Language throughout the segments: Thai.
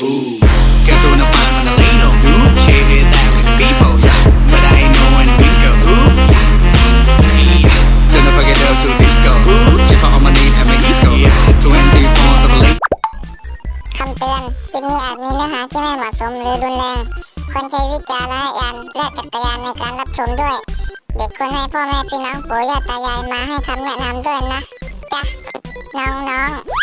Ooh, girls wanna find on the lane, oh, ooh, shit hit that like a people, yeah. But I ain't no one big girl, ooh, yeah. Hey, don't forget up to disco, ooh, check for all my name and my ego, yeah. 24 7 late. คำเตือนคลิปนี้อาจมีเนื้อหาที่ไม่เหมาะสมหรือรุนแรงควรใช้วิจารณญาณและจักรยานในการรับชมด้วย เด็กควรให้พ่อแม่พี่น้องปู่ย่าตายายมาให้คำแนะนำด้วยนะจ๊ะน้องๆ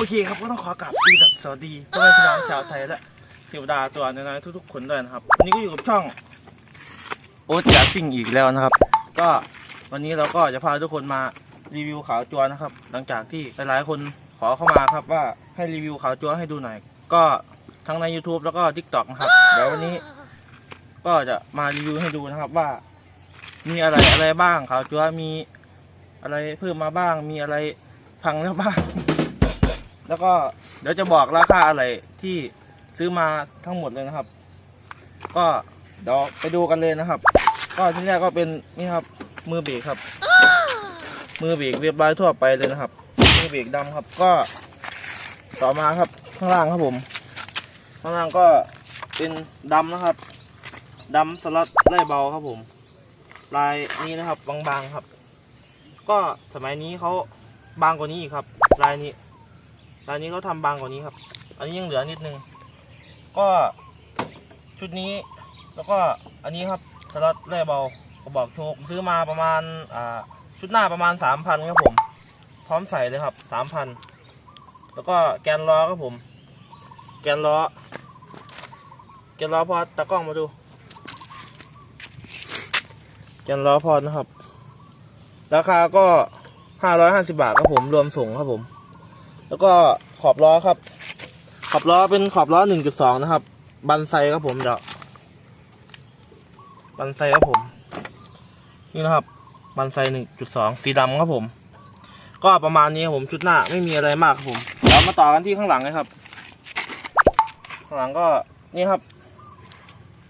โอเคครับก็ต้องขอกลับปีดับสวัสดีเพื่อแม่พี่น้องชาวไทยและเทวดาตัวน้อยๆทุกๆคนด้วยนะครับวันนี้ก็อยู่กับช่องโอ๊ตจ๋าซิ่งอีกแล้วนะครับ ก็วันนี้เราก็จะพาทุกคนมารีวิวขาวจัวนะครับ หลังจากที่หลายๆคนขอเข้ามาครับว่าให้รีวิวขาวจัวให้ดูหน่อย ก็ทั้งใน YouTube แล้วก็ TikTok นะครับเดี๋ยววันนี้ก็จะมารีวิวให้ดูนะครับว่า มีอะไรอะไรบ้างขาวจัวมีอะไรเพิ่มมาบ้าง มีอะไรพังแล้วบ้าง แล้วก็เดี๋ยวจะบอกราคาอะไรที่ซื้อมาทั้งหมดเลยนะครับ ก็เดี๋ยวไปดูกันเลยนะครับ ก็ที่แรกก็เป็นนี่ครับ มือเบรกครับ มือเบรกเรียบร้อยทั่วไปเลยนะครับ มือเบรกดำครับ ก็ต่อมาครับข้างล่างครับผม ข้างล่างก็เป็นดำนะครับดำสลัดไล่เบาครับผมลายนี้นะครับบางๆครับ ก็สมัยนี้เขาบางกว่านี้อีกครับ ลายนี้ ลายนี้เขาทำบางกว่านี้ครับ อันนี้ยังเหลือนิดนึง ก็ชุดนี้แล้วก็อันนี้ครับสล็อตแร่เบากระบอกโชคซื้อมาประมาณอ่าชุดหน้าประมาณสามพันครับผม พร้อมใส่เลยครับสามพันแล้วก็แกนล้อครับผม แกนล้อ แกนล้อพอตะกล้องมาดู แกนล้อพอนะครับ ราคาก็ห้าร้อยห้าสิบาทครับผมรวมส่งครับผม แล้วก็ขอบล้อครับ ขอบล้อเป็นขอบล้อหนึ่งจุดสองนะครับ บันไซครับผมเดี๋ยวบันไซครับผม นี่นะครับ บันไซหนึ่งจุดสองสีดำครับผม ก็ประมาณนี้ครับผมชุดหน้าไม่มีอะไรมากครับผมเดี๋ยวมาต่อกันที่ข้างหลังเลยครับ ข้างหลังก็นี่ครับ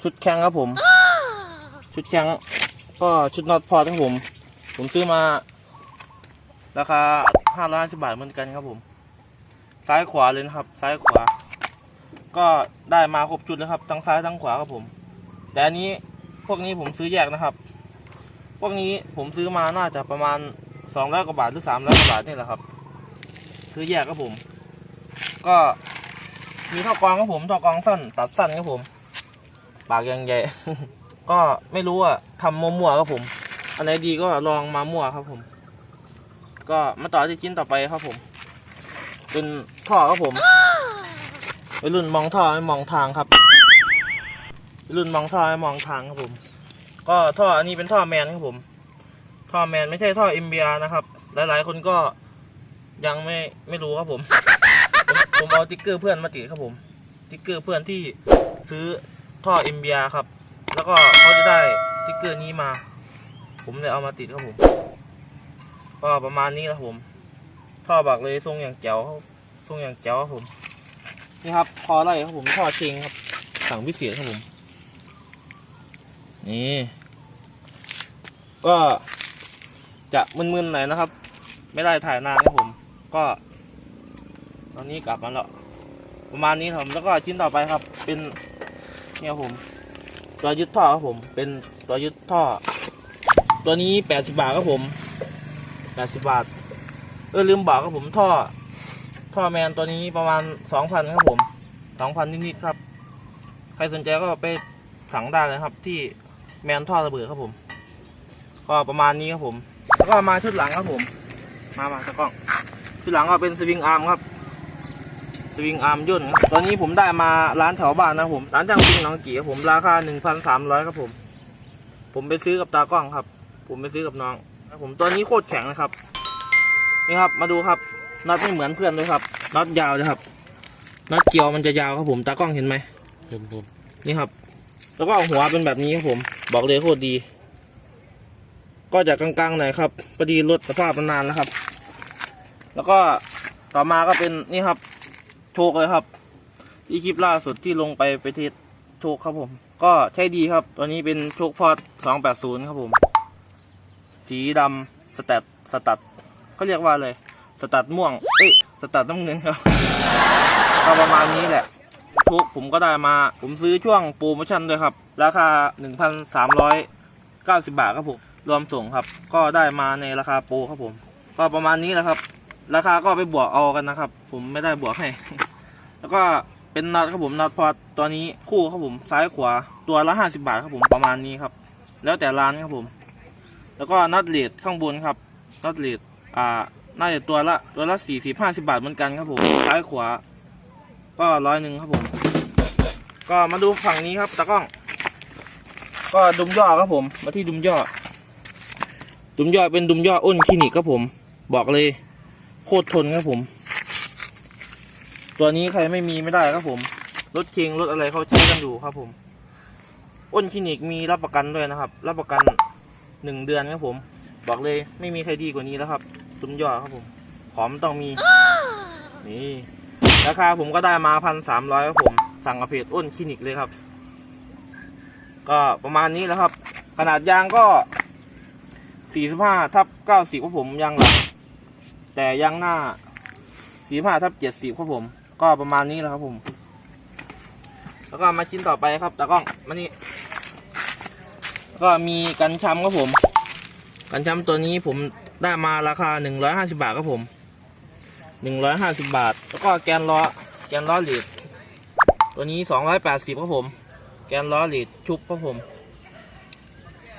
ชุดแข้งครับผม ชุดแข้งก็ชุดน็อตพอร์ตครับผม ผมซื้อมา ราคาห้าร้อยสิบาทเหมือนกันครับผม ซ้ายขวาเลยนะครับ ซ้ายขวา ก็ได้มาครบชุดนะครับ ทั้งซ้ายทั้งขวาครับผม แต่อันนี้พวกนี้ผมซื้อแยกนะครับ พวกนี้ผมซื้อมาน่าจะประมาณสองร้อยกว่าบาทหรือสามร้อยกว่าบาทนี่แหละครับ ซื้อแยกครับผม ก็มีท่อกรองครับผมท่อกรองสั้น ตัดสั้นครับผม ปากยังใหญ่ ก็ไม่รู้อะทำมั่วๆครับผม อันไหนดีก็ลองมามั่วครับผม ก็มาต่อที่ชิ้นต่อไปครับผม เป็นท่อครับผมวัยรุ่นมองท่อไม่มองทางครับวัยรุ่นมองท่อไม่มองทางครับผม ก็ท่ออันนี้เป็นท่อแมนครับผม ท่อแมนไม่ใช่ท่อ MBR นะครับ หลายๆ คนก็ยังไม่ไม่รู้ครับผมผมผมเอาติ๊กเกอร์เพื่อนมาติดครับผมติ๊กเกอร์เพื่อนที่ซื้อท่อ MBR ครับ แล้วก็เขาจะได้ติ๊กเกอร์นี้มา ผมเลยเอามาติดครับผม ก็ประมาณนี้ครับผม ท่อบักเลยทรงอย่างแจ๋วครับทรงอย่างแจ๋วครับผม นี่ครับคอไล่ครับผมท่อเชงครับ สั่งพิเศษครับผม นี่ ก็จะมึนๆหน่อยนะครับ ไม่ได้ถ่ายนานครับผม ก็ ตอนนี้กลับมาแล้วประมาณนี้ครับแล้วก็ชิ้นต่อไปครับ เป็นเนี่ยครับผม ตัวยึดท่อครับผม เป็นตัวยึดท่อ ตัวนี้แปดสิบาทครับผมแปดสิบาท เออลืมบอกครับผมท่อ ท่อแมนตัวนี้ประมาณสองพันครับผมสองพันนิดๆครับ ใครสนใจก็ไปสั่งได้เลยครับ ที่แมนท่อระเบิดครับผม ก็ประมาณนี้ครับผม แล้วก็มาชุดหลังครับผม มามาตะกล้องชุดหลังก็เป็นสวิงอาร์มครับสวิงอาร์มย่นครับตอนนี้ผมได้มาร้านแถวบ้านนะผมร้านจ้างปิงหนองกี่ครับผมราคาหนึ่งพันสามร้อยครับผม ผมไปซื้อกับตากล้องครับ ผมไปซื้อกับน้องครับผมตัวนี้โคตรแข็งนะครับ นี่ครับ มาดูครับน็อตไม่เหมือนเพื่อนเลยครับน็อตยาวเลยครับน็อตเกี่ยวมันจะยาวครับผมตากล้องเห็นไหมเห็นเห็นนี่ครับ แล้วก็หัวเป็นแบบนี้ครับผม บอกเลยโคตรดี ก็จะกลางๆหน่อยครับพอดีรถสภาพมันนานแล้วครับ แล้วก็ต่อมาก็เป็นนี่ครับโชคเลยครับ ที่คลิปล่าสุดที่ลงไปไปเทสโชคครับผม ก็ใช้ดีครับ ตัวนี้เป็นโชคพอด280 ครับผม สีดำสแตทสตัด เขาเรียกว่าอะไรสตัดม่วง เอ้ยสตัดน้ำเงินครับก็ประมาณนี้แหละทุกผมก็ได้มา ผมซื้อช่วงโปรโมชั่นด้วยครับ ราคา 1,390 บาทครับผม รวมส่งครับ ก็ได้มาในราคาโปรครับผม ก็ประมาณนี้แหละครับ ราคาก็ไปบวกเอากันนะครับ ผมไม่ได้บวกให้ แล้วก็เป็นน็อตครับผมน็อตพอตตัวนี้คู่ครับผมซ้ายขวาตัวละ 50 บาทครับผมประมาณนี้ครับ แล้วแต่ร้านครับผม แล้วก็น็อตเลดข้างบนครับน็อตเลด อ่า น่าจะตัวละตัวละสี่สิบห้าสิบาทเหมือนกันครับผม ซ้ายขวา ก็ร้อยหนึ่งครับผม ก็มาดูฝั่งนี้ครับตากล้อง ก็ดุมย่อครับผม มาที่ดุมย่อ ดุมย่อเป็นดุมย่ออ้นคลินิกครับผม บอกเลย โคตรทนครับผม ตัวนี้ใครไม่มีไม่ได้ครับผม รถเคิงรถอะไรเขาใช้กันอยู่ครับผม อ้นคลินิกมีรับประกันด้วยนะครับ รับประกันหนึ่งเดือนครับผม บอกเลยไม่มีใครดีกว่านี้แล้วครับ ดุมย่อครับผมหอมต้องมี นี่ ราคาผมก็ได้มาพันสามร้อยครับผม สั่งกับเพจอ้นคลินิกเลยครับ ก็ประมาณนี้แล้วครับ ขนาดยางก็สี่สิบห้าทับเก้าสิบครับผมยางหลังแต่ยางหน้าสี่ห้าทับเจ็ดสิบครับผม ก็ประมาณนี้แล้วครับผม แล้วก็มาชิ้นต่อไปครับตากล้องมานี่ก็มีกันช้ำครับผม กันช้ำตัวนี้ผม ได้มาราคาหนึ่งร้อยห้าสิบาทครับผมหนึ่งร้อยห้าสิบาท แล้วก็แกนล้อ แกนล้อหลีด ตัวนี้สองร้อยแปดสิบครับผม แกนล้อหลีดชุบครับผม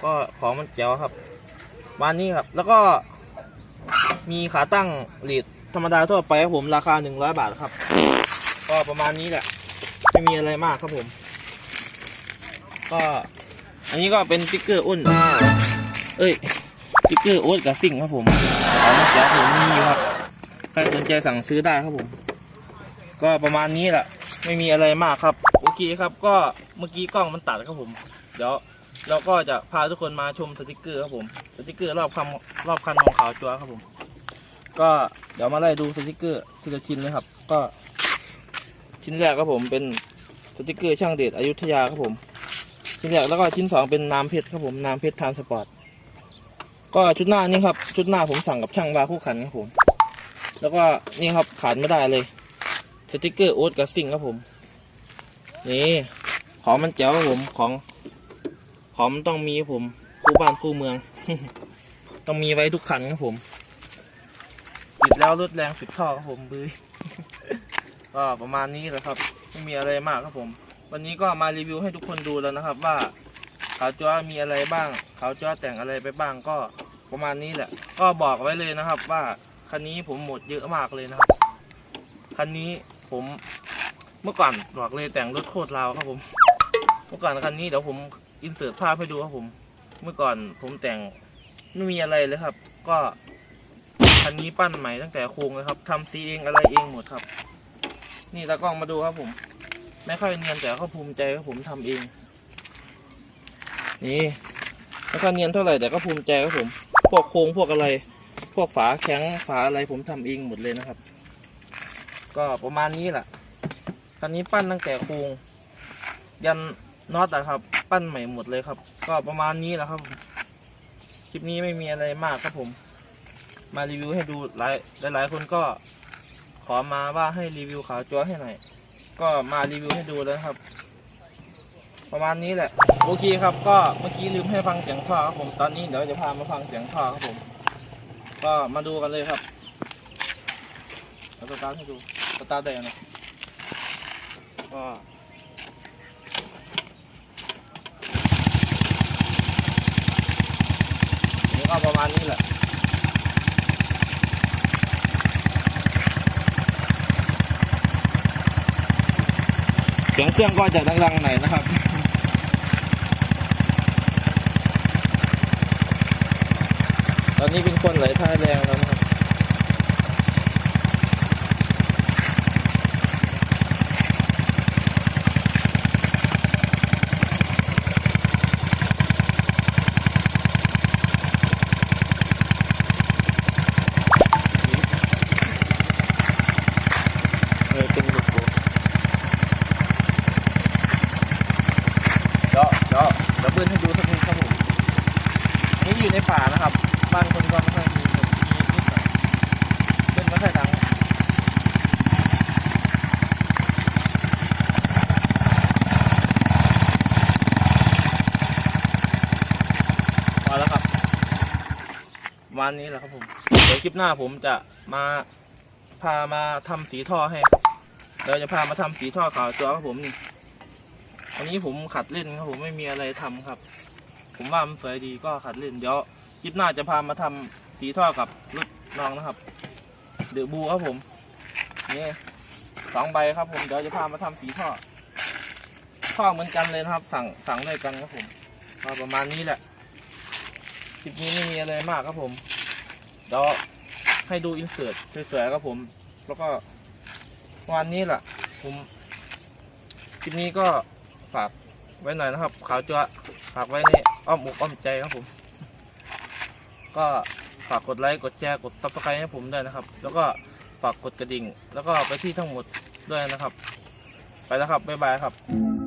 ก็ของมันแจ๋วครับวานนี้ครับ แล้วก็มีขาตั้งหลีดธรรมดาทั่วไปครับผมราคาหนึ่งร้อยบาทครับ ก็ประมาณนี้แหละ ไม่มีอะไรมากครับผม ก็ อันนี้ก็เป็นสติ๊กเกอร์อ้นเอ้ย ติ๊กเกอร์โอ๊ตกับสิ่งครับผมเอามาแจกผมนี่ครับ ใครสนใจสั่งซื้อได้ครับผม ก็ประมาณนี้แหละ ไม่มีอะไรมากครับ โอเคครับก็เมื่อกี้กล้องมันตัดครับผม เดี๋ยวเราก็จะพาทุกคนมาชมสติกเกอร์ครับผม สติกเกอร์รอบคันรอบคันของขาวจัวครับผม ก็เดี๋ยวมาไล่ดูสติกเกอร์ทีละชิ้นเลยครับ ก็ ชิ้นแรกครับผมเป็นสติกเกอร์ช่างเดชอยุธยาครับผม ชิ้นแรกแล้วก็ชิ้นสองเป็นน้ำเพชรครับผมน้ำเพชรทานสปอร์ต ก็ชุดหน้านี่ครับ ชุดหน้าผมสั่งกับช่างบาคู่ขันครับผม แล้วก็นี่ครับขาดไม่ได้เลย สติกเกอร์โอ๊ตกับซิงครับผม นี่ของมันแจ๋วครับผมของของมันต้องมีครับผม คู่บ้านคู่เมือง ต้องมีไว้ทุกคันครับผมติดแล้วรถแรงสุดท่อครับผมบื้อก็ประมาณนี้แหละครับ ไม่มีอะไรมากครับผม วันนี้ก็มารีวิวให้ทุกคนดูแล้วนะครับว่าขาวจ้อมีอะไรบ้างขาวจ้อแต่งอะไรไปบ้างก็ ประมาณนี้แหละ ก็บอกไว้เลยนะครับ ว่าคันนี้ผมหมดเยอะมากเลยนะครับ คันนี้ผมเมื่อก่อนบอกเลยแต่งรถโคตรลาวครับผม เมื่อก่อนคันนี้เดี๋ยวผมอินเสิร์ตภาพให้ดูครับผม เมื่อก่อนผมแต่งไม่มีอะไรเลยครับ ก็คันนี้ปั้นใหม่ตั้งแต่โครงเลยครับทำซีเองอะไรเองหมดครับ นี่ตากล้องมาดูครับผม ไม่ค่อยเนียนแต่ก็ภูมิใจครับผมทำเอง นี่ไม่ค่อยเนียนเท่าไหร่แต่ก็ภูมิใจครับผม พวกโครงพวกอะไร พวกฝาแข็งฝาอะไรผมทำเองหมดเลยนะครับ ก็ประมาณนี้แหละคันนี้ปั้นตั้งแต่โครงยันน็อตอะครับ ปั้นใหม่หมดเลยครับ ก็ประมาณนี้แหละครับคลิปนี้ไม่มีอะไรมากครับผม มารีวิวให้ดูหลายหลาย ๆ คนก็ขอมาว่าให้รีวิวขาวจัวให้หน่อยก็มารีวิวให้ดูแล้วครับ ประมาณนี้แหละ โอเคครับ ก็เมื่อกี้ลืมให้ฟังเสียงท่อครับผม ตอนนี้เดี๋ยวจะพามาฟังเสียงท่อครับผม ก็มาดูกันเลยครับเอาสตาร์ทให้ดูสตาร์ทได้ยังไงก็นี่ก็ประมาณนี้แหละเสียงเครื่องก็จะดังๆหน่อยนะครับ ตอนนี้เป็นคนไหลท่าแรงแล้วนะครับ เออเป็นลูกโป่ง เดี๋ยวเดี๋ยวเดี๋ยวเบิ้ลให้ดูสักนิดครับผม นี่อยู่ในป่านะครับ บ้านคนก็ไม่ค่อยมีคน ณนี้แหละครับผมเดี๋ยวคลิปหน้าผมจะมาพามาทำสีท่อให้เดี๋ยวจะพามาทำสีท่อขาวตัวครับผมนี่อันนี้ผมขัดเล่นครับผมไม่มีอะไรทำครับ ผมว่ามันสวยดีก็ขัดเล่นเดี๋ยวคลิปหน้าจะพามาทำสีท่อกับรถน้องนะครับ เดือบูครับผมนี่สองใบครับผมเดี๋ยวจะพามาทำสีท่อท่อเหมือนกันเลยนะครับ สั่งสั่งด้วยกันครับผมประมาณนี้แหละ คลิปนี้ไม่มีอะไรมากครับผมเดี๋ยวให้ดูอินเสิร์ตสวยๆครับผม แล้วก็วันนี้แหละผมคลิปนี้ก็ฝากไว้หน่อยนะครับขาวจัวฝากไว้ในอ้อมอกอ้อมใจครับผม ก็ฝากกดไลค์กดแชร์กดซับสไครต์ให้ผมด้วยนะครับ แล้วก็ฝากกดกระดิ่ง แล้วก็ไปที่ทั้งหมดด้วยนะครับ ไปแล้วครับบ๊ายบายครับ